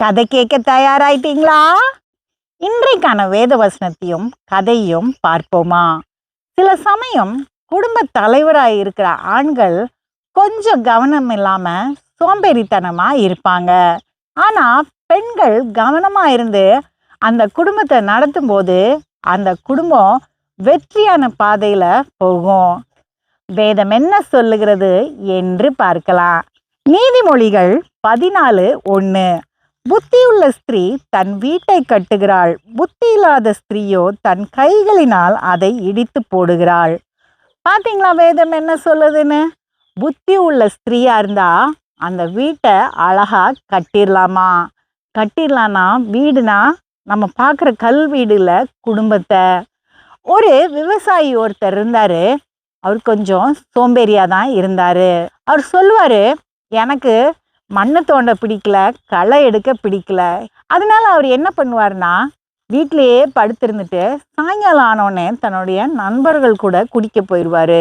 கதை கேட்க தயாராயிட்டீங்களா? இன்றைக்கான வேத வசனத்தையும் கதையும் பார்ப்போமா? சில சமயம் குடும்ப தலைவராக இருக்கிற ஆண்கள் கொஞ்சம் கவனம் இல்லாம சோம்பேறித்தனமா இருப்பாங்க. ஆனா பெண்கள் கவனமா இருந்து அந்த குடும்பத்தை நடத்தும் போது அந்த குடும்பம் வெற்றியான பாதையில போகும். வேதம் என்ன சொல்லுகிறது என்று பார்க்கலாம். நீதிமொழிகள் பதினாலு ஒன்று புத்தியுள்ள ஸ்திரீ தன் வீட்டை கட்டுகிறாள். புத்தி இல்லாத ஸ்திரீயோ தன் கைகளினால் அதை இடித்து போடுகிறாள். பாத்தீங்களா வேதம் என்ன சொல்லுதுன்னு? புத்தி உள்ள ஸ்திரீயா இருந்தா அந்த வீட்டை அழகா கட்டிடலாமா கட்டிடலான்னா வீடுனா நம்ம பார்க்குற கல் வீடுல குடும்பத்தை. ஒரு விவசாயி ஒருத்தர் இருந்தாரு. அவர் கொஞ்சம் சோம்பேறியாக தான் இருந்தார். அவர் சொல்லுவார் எனக்கு மண்ணு தோண்ட பிடிக்கல களை எடுக்க பிடிக்கல. அதனால அவர் என்ன பண்ணுவார்னா வீட்டிலையே படுத்திருந்துட்டு சாயங்காலம் ஆனோடனே தன்னுடைய நண்பர்கள் கூட குடிக்க போயிடுவார்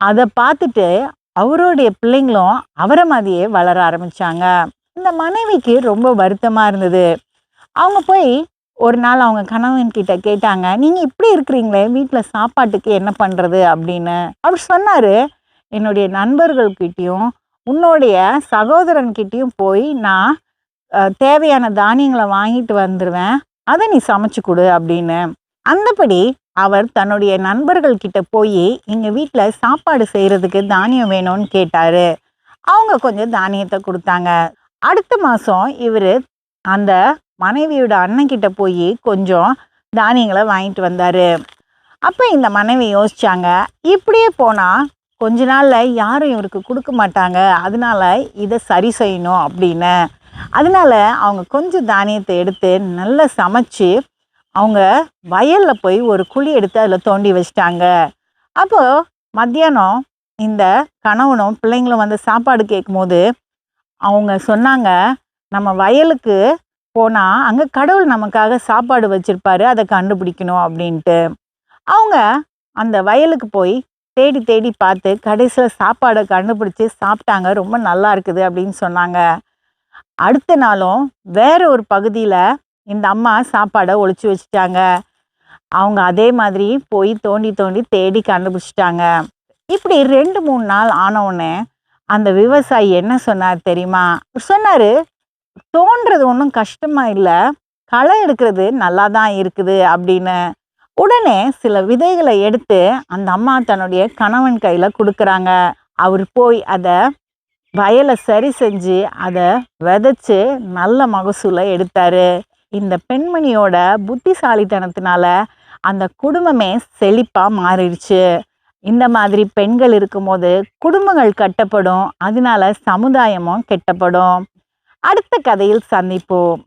அதை பார்த்துட்டு அவருடைய பிள்ளைங்களும் அவரை மாதிரியே வளர ஆரம்பித்தாங்க இந்த மனைவிக்கு ரொம்ப வருத்தமாக இருந்தது. அவங்க போய் ஒரு நாள் அவங்க கணவன்கிட்ட கேட்டாங்க நீங்கள் இப்படி இருக்கிறீங்களே வீட்டில் சாப்பாட்டுக்கு என்ன பண்ணுறது அப்படின்னு. அவர் சொன்னார் என்னுடைய நண்பர்கள்கிட்டையும் உன்னுடைய சகோதரன்கிட்டயும் போய் நான் தேவையான தானியங்களை வாங்கிட்டு வந்துடுவேன் அதை நீ சமைச்சு கொடு அப்படின்னு. அந்தபடி அவர் தன்னுடைய நண்பர்கள் கிட்ட போய் எங்கள் வீட்டில் சாப்பாடு செய்கிறதுக்கு தானியம் வேணும்னு கேட்டார். அவங்க கொஞ்சம் தானியத்தை கொடுத்தாங்க. அடுத்த மாதம் இவர் அந்த மனைவியோட அண்ணன்கிட்ட போய் கொஞ்சம் தானியங்களை வாங்கிட்டு வந்தார். அப்போ இந்த மனைவி யோசிச்சாங்க. இப்படியே போனால் கொஞ்ச நாளில் யாரும் இவருக்கு கொடுக்க மாட்டாங்க. அதனால இதை சரி செய்யணும் அப்படின்னு. அதனால அவங்க கொஞ்சம் தானியத்தை எடுத்து நல்லா சமைச்சு அவங்க வயலில் போய் ஒரு குழி எடுத்து அதில் தோண்டி வச்சிட்டாங்க. அப்போ மத்தியானம் இந்த கணவனும் பிள்ளைங்களும் வந்து சாப்பாடு கேட்கும்போது அவங்க சொன்னாங்க நம்ம வயலுக்கு போனால் அங்கே கடவுள் நமக்காக சாப்பாடு வச்சுருப்பாரு அதை கண்டுபிடிக்கணும் அப்படின்ட்டு. அவங்க அந்த வயலுக்கு போய் தேடி தேடி பார்த்து கடைசியில் சாப்பாடை கண்டுபிடிச்சி சாப்பிட்டாங்க. ரொம்ப நல்லா இருக்குது அப்படின்னு சொன்னாங்க. அடுத்த நாளும் வேற ஒரு பகுதியில் இந்த அம்மா சாப்பாடை ஒழிச்சு வச்சுட்டாங்க. அவங்க அதே மாதிரி போய் தோண்டி தோண்டி தேடி கண்டுபிடிச்சிட்டாங்க. இப்படி ரெண்டு மூணு நாள் ஆனவுடனே அந்த விவசாயி என்ன சொன்னார் தெரியுமா? சொன்னார் தோன்றது ஒன்றும் கஷ்டமாக இல்லை. களை எடுக்கிறது நல்லா தான் இருக்குது அப்படின்னு. உடனே சில விதைகளை எடுத்து அந்த அம்மா தன்னுடைய கணவன் கையில் கொடுக்குறாங்க. அவர் போய் அதை வயலை சரி செஞ்சு அதை விதைச்சு நல்ல மகசூலை எடுத்தாரு. இந்த பெண்மணியோட புத்திசாலித்தனத்தினால அந்த குடும்பமே செழிப்பாக மாறிடுச்சு. இந்த மாதிரி பெண்கள் இருக்கும்போது குடும்பங்கள் கட்டப்படும். அதனால சமுதாயமும் கெட்டப்படும். அடுத்த கதையில் சந்திப்போம்.